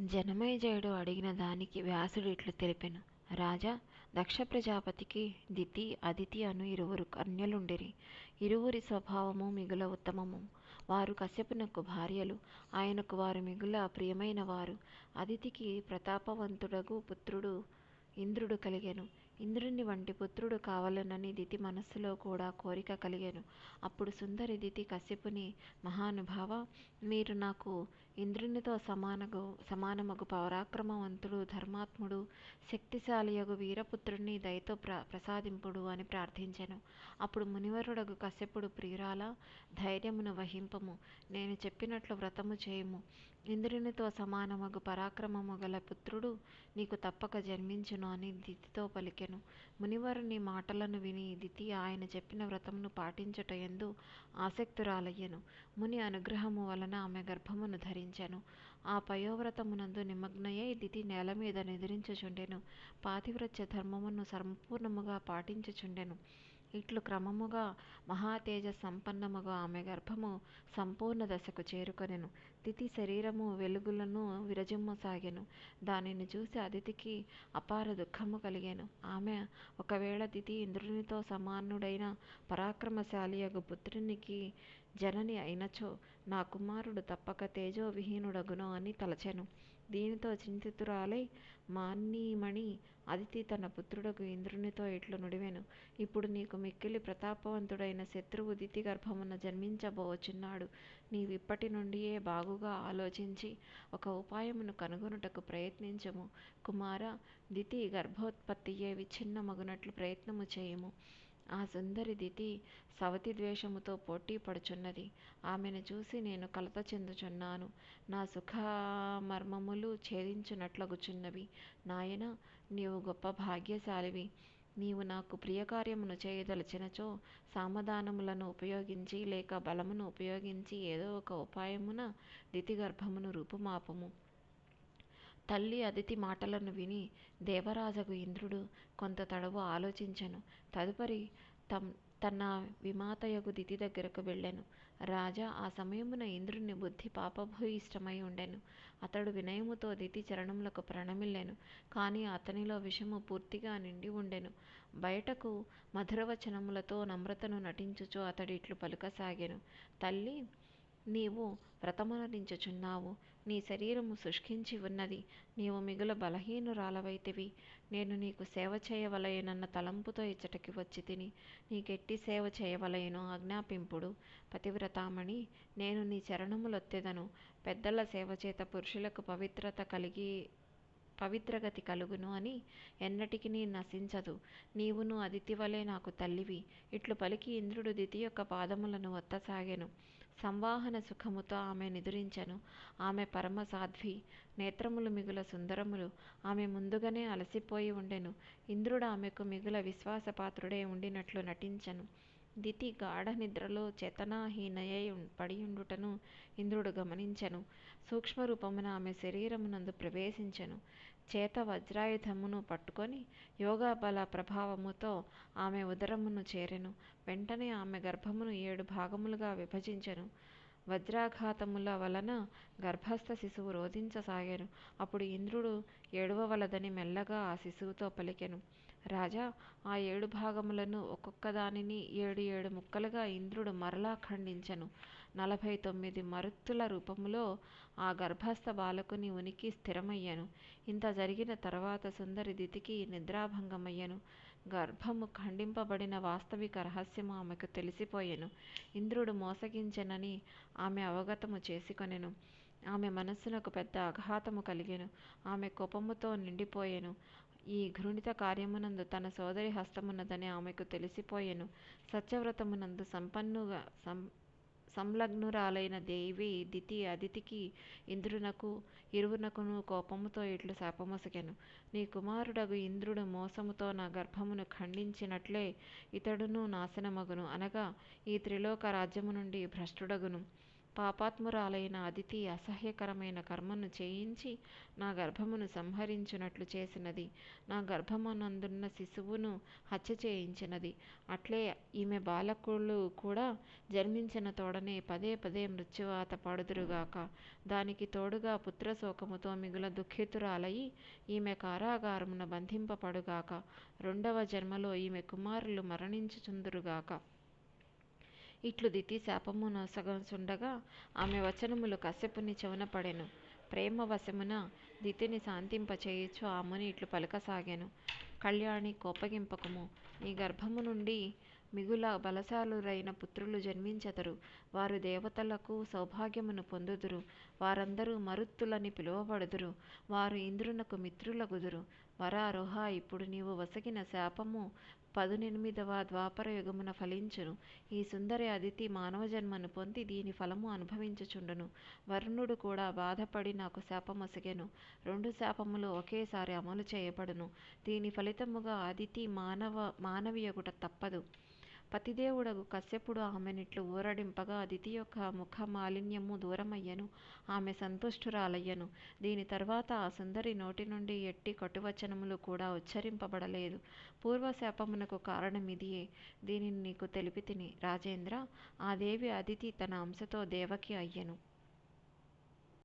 జనమేజయుడు అడిగిన దానికి వ్యాసుడు ఇట్లు తెలిపెను. రాజా దక్ష ప్రజాపతికి దితి అదితి అను ఇరువురు కన్యలుండిరి. ఇరువురి స్వభావము మిగుల ఉత్తమము. వారు కశ్యపునకు భార్యలు. ఆయనకు వారు మిగుల ప్రియమైన వారు. అదితికి ప్రతాపవంతుడగు పుత్రుడు ఇంద్రుడు కలిగెను. ఇంద్రుని వంటి పుత్రుడు కావాలనని దితి మనస్సులో కూడా కోరిక కలిగాను. అప్పుడు సుందరి దితి కశ్యపుని మహానుభావ మీరు నాకు ఇంద్రునితో సమానగు సమానమగు పరాక్రమవంతుడు ధర్మాత్ముడు శక్తిశాలియగు వీరపుత్రుని దయతో ప్ర ప్రసాదింపుడు అని ప్రార్థించెను. అప్పుడు మునివరుడగు కశ్యపుడు ప్రియురాల ధైర్యమును వహింపము. నేను చెప్పినట్లు వ్రతము చేయము. ఇంద్రునితో సమానమగు పరాక్రమము గల పుత్రుడు నీకు తప్పక జన్మించును అని దితితో పలికెను. మునివరుని మాటలను విని దితి ఆయన చెప్పిన వ్రతమును పాటించుట ఎందు ఆసక్తురాలయ్యెను. ముని అనుగ్రహము వలన ఆమె గర్భమును ధరించెను ఆ పయోవ్రతమునందు నిమగ్నయై దితి నేల మీద నిద్రించుచుండెను. పాతివ్రత్య ధర్మమును సంపూర్ణముగా పాటించుచుండెను. ఇట్లు క్రమముగా మహాతేజ సంపన్నముగా ఆమె గర్భము సంపూర్ణ దశకు చేరుకొనెను. దితి శరీరము వెలుగులను విరజిమ్మసాగెను. దానిని చూసి అదితికి అపార దుఃఖము కలిగెను. ఆమె ఒకవేళ దితి ఇంద్రునితో సమానుడైన పరాక్రమశాలియగు పుత్రునికి జనని అయినచో నా కుమారుడు తప్పక తేజోవిహీనుడగును అని తలచెను. దీనితో చింతితురాలై మాన్నీమణి అదితి తన పుత్రుడకు ఇంద్రునితో ఇట్లు నుడివెను. ఇప్పుడు నీకు మిక్కిలి ప్రతాపవంతుడైన శత్రువు దితి గర్భమున జన్మించబోచున్నాడు. నీవిప్పటి నుండియే బాగుగా ఆలోచించి ఒక ఉపాయమును కనుగొనుటకు ప్రయత్నించము. కుమార దితి గర్భోత్పత్తియే విచ్ఛిన్నమగునట్లు ప్రయత్నము చేయుము. ఆ సుందరి దితి సవతి ద్వేషముతో పోటీ పడుచున్నది. ఆమెను చూసి నేను కలత చెందుచున్నాను. నా సుఖమర్మములు ఛేదించునట్లగుచున్నవి. నాయన నీవు గొప్ప భాగ్యశాలివి. నీవు నాకు ప్రియకార్యమును చేయదలచినచో సామధానములను ఉపయోగించి లేక బలమును ఉపయోగించి ఏదో ఒక ఉపాయమున దితి గర్భమును రూపుమాపుము. తల్లి అదితి మాటలను విని దేవరాజకు ఇంద్రుడు కొంత తడవు ఆలోచించెను. తదుపరి తమ్ తన విమాతయగు దితి దగ్గరకు వెళ్ళెను. రాజా ఆ సమయమున ఇంద్రుని బుద్ధి పాపభూయిష్టమై ఉండెను. అతడు వినయముతో దితి చరణములకు ప్రణమిల్లెను. కానీ అతనిలో విషము పూర్తిగా నిండి ఉండెను. బయటకు మధురవచనములతో నమ్రతను నటించుచు అతడి ఇట్లు పలుకసాగెను. తల్లి నీవు వ్రతమనరించుచున్నావు నీ శరీరము శుష్కించి ఉన్నది. నీవు మిగుల బలహీనురాలవైతివి. నేను నీకు సేవ చేయవలయనన్న తలంపుతో ఇచ్చటకి వచ్చి తిని నీకెట్టి సేవ చేయవలయను ఆజ్ఞాపింపుడు. పతివ్రతామణి నేను నీ చరణములొత్తెదను. పెద్దల సేవ చేత పురుషులకు పవిత్రత కలిగి పవిత్రగతి కలుగును అని ఎన్నటికి నీ నశించదు. నీవును అదితివలే నాకు తల్లివి. ఇట్లు పలికి ఇంద్రుడు దితి యొక్క పాదములను ఒత్తసాగెను. సంవాహన సుఖముతో ఆమె నిదురించెను. ఆమె పరమ సాధ్వి నేత్రములు మిగుల సుందరములు. ఆమె ముందుగానే అలసిపోయి ఉండెను. ఇంద్రుడు ఆమెకు మిగుల విశ్వాసపాత్రుడే ఉండినట్లు నటించెను. దితి గాఢ నిద్రలో చేతనాహీనయై పడియుండుటను ఇంద్రుడు గమనించెను. సూక్ష్మరూపమున ఆమె శరీరమునందు ప్రవేశించెను. చేత వజ్రాయుధమును పట్టుకొని యోగాబల ప్రభావముతో ఆమె ఉదరమును చేరెను. వెంటనే ఆమె గర్భమును ఏడు భాగములుగా విభజించెను. వజ్రాఘాతముల వలన గర్భస్థ శిశువు రోధించసాగాను. అప్పుడు ఇంద్రుడు ఏడవవలదని మెల్లగా ఆ శిశువుతో పలికెను. రాజా ఆ ఏడు భాగములను ఒక్కొక్క దానిని ఏడు ఏడు ముక్కలుగా ఇంద్రుడు మరలా ఖండించెను. నలభై తొమ్మిది మరుత్తుల రూపములో ఆ గర్భస్థ బాలకుని ఉనికి స్థిరమయ్యను. ఇంత జరిగిన తర్వాత సుందరి దితికి నిద్రాభంగమయ్యను. గర్భము ఖండింపబడిన వాస్తవిక రహస్యము ఆమెకు తెలిసిపోయెను. ఇంద్రుడు మోసగించెనని ఆమె అవగతము చేసుకొనెను. ఆమె మనస్సునకు పెద్ద అఘాతము కలిగెను. ఆమె కోపముతో నిండిపోయెను. ఈ ఘృణిత కార్యమునందు తన సోదరి హస్తమున్నదని ఆమెకు తెలిసిపోయెను. సత్యవ్రతమునందు సంపన్నుగా సం సంలగ్నురాలైన దేవి దితి అదితికి ఇంద్రునకు ఇరువునకును కోపముతో ఇట్లు శాపమొసగెను నీ కుమారుడగు ఇంద్రుడు మోసముతో నా గర్భమును ఖండించినట్లే ఇతడును నాశనమగును. అనగా ఈ త్రిలోక రాజ్యము నుండి భ్రష్టుడగును. పాపాత్మురాలైన అదితి అసహ్యకరమైన కర్మను చేయించి నా గర్భమును సంహరించునట్లు చేసినది. నా గర్భమునందున్న శిశువును హత్య చేయించినది. అట్లే ఈమె బాలకులు కూడా జన్మించిన తోడనే పదే పదే మృత్యువాత పడుదురుగాక. దానికి తోడుగా పుత్రశోకముతో మిగుల దుఃఖితురాలయి ఈమె కారాగారమున బంధింపబడుగాక. రెండవ జన్మలో ఈమె కుమారులు మరణించుచుందురుగాక. ఇట్లు దితి శాపము నొసగుచుండగా ఆమె వచనములు కశ్యపుని చెవున పడెను. ప్రేమ వశమున దితిని శాంతింపచేయుచు ఆ ముని ఇట్లు పలుకసాగెను. కళ్యాణి కోపగింపకము. నీ గర్భము నుండి మిగుల బలశాలురైన పుత్రులు జన్మించెదరు. వారు దేవతలకు సౌభాగ్యమును పొందుదురు. వారందరూ మరుత్తులని పిలువబడుదురు. వారు ఇంద్రునకు మిత్రులగుదురు. వరారోహ ఇప్పుడు నీవు వసగిన శాపము పదునెనిమిదవ ద్వాపర యుగమున ఫలించును. ఈ సుందరి అదితి మానవ జన్మను పొంది దీని ఫలము అనుభవించుచుండును. వరుణుడు కూడా బాధపడి నాకు శాపమొసగెను. రెండు శాపములు ఒకేసారి అమలు చేయబడును. దీని ఫలితముగా అదితి మానవ మానవియగుట తప్పదు. పతిదేవుడగు కశ్యపుడు ఆమెనిట్లు ఊరడింపగా అదితి యొక్క ముఖ మాలిన్యము దూరమయ్యెను ఆమె సంతుష్టురాలయ్యెను. దీని తర్వాత ఆ సుందరి నోటి నుండి ఎట్టి కటువచనములు కూడా ఉచ్చరింపబడలేదు. పూర్వశాపమునకు కారణమిదియే దీనిని నీకు తెలిపితిని రాజేంద్ర ఆ దేవి అదితి తన అంశతో దేవకి అయ్యెను.